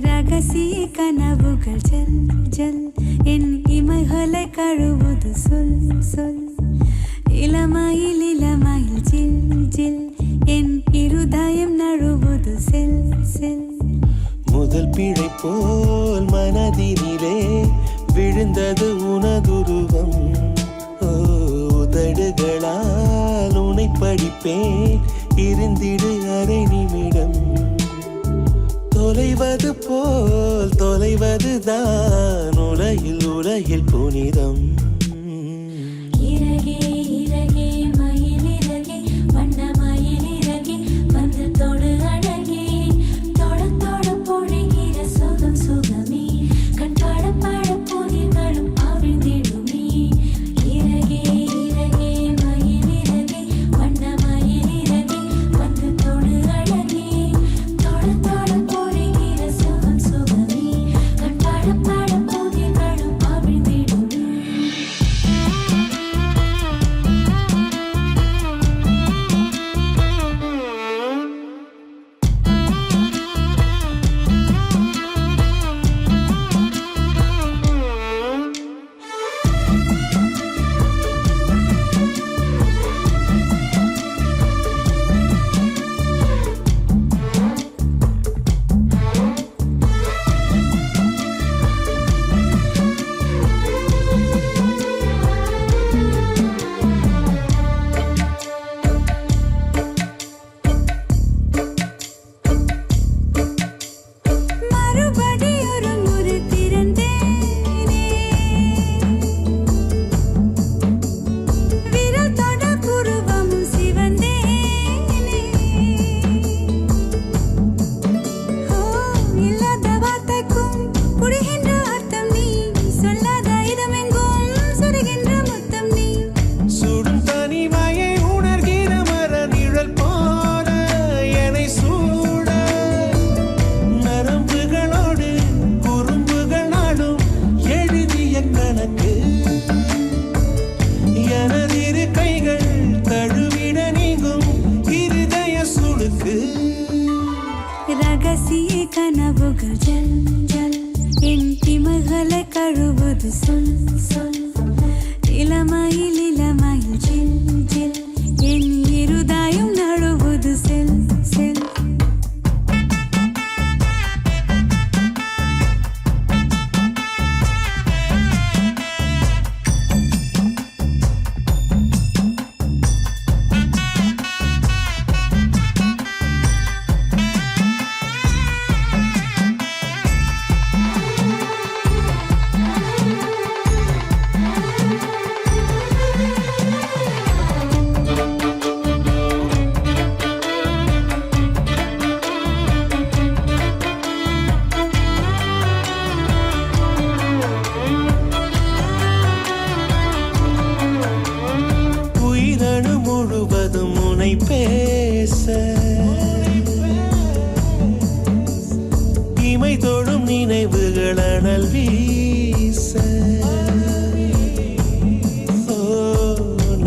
ரகசிய கனவுகள் ஜல் ஜல். என் இமைகளை கழுவுது சொல் சொல். இளமையில் இளமையில் ஜில் ஜில். என் இருதயம் நழுவுது செல் செல். முதல் பிழை போல் மனதினிலே விழுந்தது உனதுருவம். உதடுகளால் உனை படிப்பேன். இருந்திடு அரை நிமிடம் தொலைவது போல் தொலைவதுதான் உலகில் உலகில் புனிதம். எனக்கு. எனதிரு கைகள் தழுவிட நீங்கும் இருதய சுழுக்கு ரகசிய கனவுகள் ஜல் ஜல் என் திமகளை கழுவது சொல்.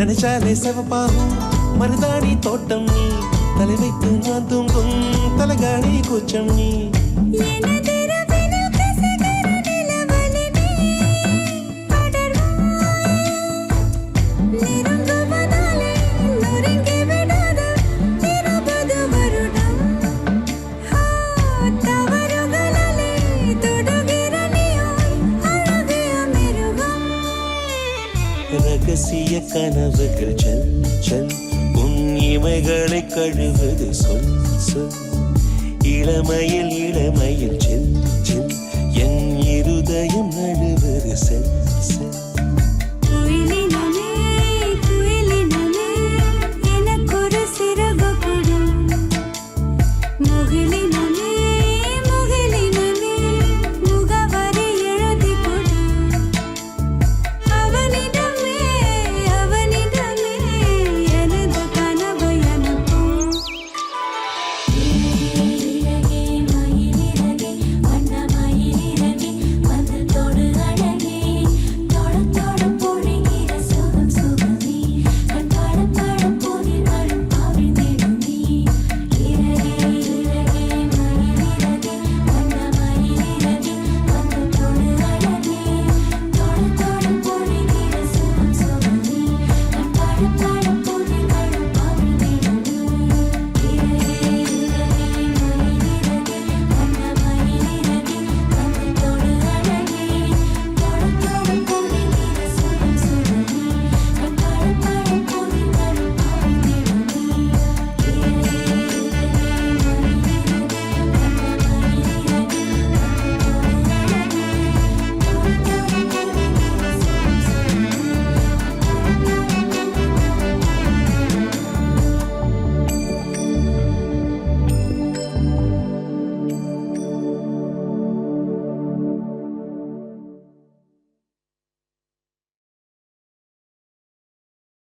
நினைச்சாலே செவப்பாகும் மருதாணி தோட்டம் நீ தலை வைத்து நான் தூங்கும் தலகாணி கூச்சம் நீ ரகசிய கனவுகள் செல் செல். உன் இமைகளை கழுவது சொல் சொல். இளமையில் இளமையில் செல் செல். என் இருதயம் நழுவது செல்